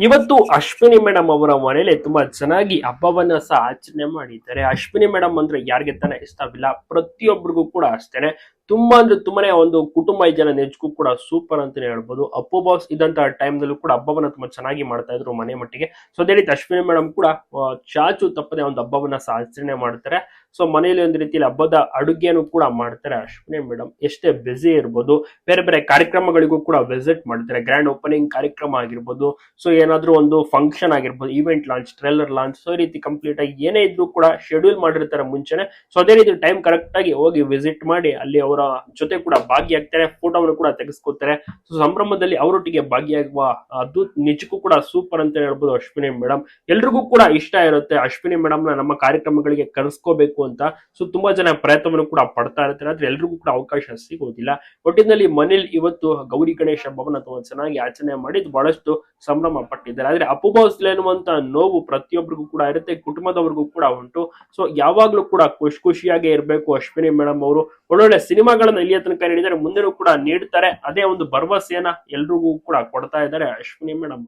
ಇವತ್ತು ಅಶ್ವಿನಿ ಮೇಡಮ್ ಅವರ ಮನೇಲಿ ತುಂಬಾ ಚೆನ್ನಾಗಿ ಹಬ್ಬವನ್ನ ಸಹ ಆಚರಣೆ ಮಾಡಿದ್ದಾರೆ. ಅಶ್ವಿನಿ ಮೇಡಮ್ ಅಂದ್ರೆ ಯಾರಿಗೆ ತಾನೇ ಇಷ್ಟವಿಲ್ಲ ಪ್ರತಿಯೊಬ್ಬರಿಗೂ ಕೂಡ ಅಷ್ಟೇನೆ. ತುಂಬಾ ಅಂದ್ರೆ ತುಂಬಾನೇ ಒಂದು ಕುಟುಂಬ ಜನ ನೆಜ್ಗೂ ಕೂಡ ಸೂಪರ್ ಅಂತಾನೆ ಹೇಳ್ಬೋದು. ಅಪ್ಪು ಬಾಕ್ಸ್ ಇದ್ದಂತ ಟೈಮ್ದಲ್ಲೂ ಕೂಡ ಹಬ್ಬವನ್ನ ತುಂಬಾ ಚೆನ್ನಾಗಿ ಮಾಡ್ತಾ ಇದ್ರು ಮನೆ ಮಟ್ಟಿಗೆ. ಸೊ ಅದೇ ರೀತಿ ಅಶ್ವಿನಿ ಮೇಡಮ್ ಕೂಡ ಚಾಚು ತಪ್ಪದೆ ಒಂದು ಹಬ್ಬವನ್ನ ಆಚರಣೆ ಮಾಡ್ತಾರೆ. ಸೊ ಮನೆಯಲ್ಲಿ ಒಂದು ರೀತಿಯಲ್ಲಿ ಹಬ್ಬದ ಅಡುಗೆಯನ್ನು ಕೂಡ ಮಾಡ್ತಾರೆ ಅಶ್ವಿನಿ ಮೇಡಮ್ ಎಷ್ಟೇ ಬ್ಯುಸಿ ಇರ್ಬೋದು, ಬೇರೆ ಬೇರೆ ಕಾರ್ಯಕ್ರಮಗಳಿಗೂ ಕೂಡ ವಿಸಿಟ್ ಮಾಡ್ತಾರೆ. ಗ್ರ್ಯಾಂಡ್ ಓಪನಿಂಗ್ ಕಾರ್ಯಕ್ರಮ ಆಗಿರ್ಬೋದು ಸೊ ಏನಾದ್ರೂ ಒಂದು ಫಂಕ್ಷನ್ ಆಗಿರ್ಬೋದು event launch trailer launch so ಈ ರೀತಿ ಕಂಪ್ಲೀಟ್ ಆಗಿ ಏನೇ ಇದ್ರೂ ಕೂಡ ಶೆಡ್ಯೂಲ್ ಮಾಡಿರ್ತಾರೆ ಮುಂಚೆನೆ. ಸೊ ಅದೇ ರೀತಿ ಟೈಮ್ ಕರೆಕ್ಟ್ ಆಗಿ ಹೋಗಿ ವಿಸಿಟ್ ಮಾಡಿ, ಅಲ್ಲಿ ಅವರ ಜೊತೆ ಕೂಡ ಭಾಗಿಯಾಗ್ತಾರೆ ಫೋಟೋಗಳು ಕೂಡ ತೆಗೆಸ್ಕೊತಾರೆ ಸೊ ಸಂಭ್ರಮದಲ್ಲಿ ಅವರೊಟ್ಟಿಗೆ ಭಾಗಿಯಾಗುವ ಅದು ನಿಜಕ್ಕೂ ಕೂಡ ಸೂಪರ್ ಅಂತ ಹೇಳ್ಬೋದು ಅಶ್ವಿನಿ ಮೇಡಮ್ ಎಲ್ರಿಗೂ ಕೂಡ ಇಷ್ಟ ಇರುತ್ತೆ ಅಶ್ವಿನಿ ಮೇಡಮ್ನ ನಮ್ಮ ಕಾರ್ಯಕ್ರಮಗಳಿಗೆ ಕರೆಸ್ಕೋಬೇಕು ಅಂತ. ಸೊ ತುಂಬಾ ಜನ ಪ್ರಯತ್ನವನ್ನು ಕೂಡ ಪಡ್ತಾ ಇರ್ತಾರೆ. ಆದ್ರೆ ಎಲ್ರಿಗೂ ಕೂಡ ಅವಕಾಶ ಸಿಗೋದಿಲ್ಲ. ಒಟ್ಟಿನಲ್ಲಿ ಮನೇಲಿ ಇವತ್ತು ಗೌರಿ ಗಣೇಶ ಹಬ್ಬವನ್ನ ತುಂಬಾ ಚೆನ್ನಾಗಿ ಆಚರಣೆ ಮಾಡಿ ಬಹಳಷ್ಟು ಸಂಭ್ರಮ ಪಟ್ಟಿದ್ದಾರೆ. ಆದ್ರೆ ಅಪೋಬಾಸ್ಲ್ ಎನ್ನುವಂತ ನೋವು ಪ್ರತಿಯೊಬ್ಬರಿಗೂ ಕೂಡ ಇರುತ್ತೆ, ಕುಟುಂಬದವರಿಗೂ ಕೂಡ ಉಂಟು. ಸೊ ಯಾವಾಗ್ಲೂ ಕೂಡ ಖುಷಿ ಖುಷಿಯಾಗಿ ಇರಬೇಕು ಅಶ್ವಿನಿ ಮೇಡಮ್ ಅವರು. ಒಳ್ಳೊಳ್ಳೆ ಸಿನಿಮಾಗಳನ್ನ ಇಲ್ಲಿಯ ತನಕ ನೀಡಿದ್ದಾರೆ. ಮುಂದೆನೂ ಕೂಡ ನೀಡ್ತಾರೆ. ಅದೇ ಒಂದು ಭರವಸೆಯನ್ನ ಎಲ್ರಿಗೂ ಕೂಡ ಕೊಡ್ತಾ ಇದ್ದಾರೆ. ಅಶ್ವಿನಿ ಮೇಡಮ್.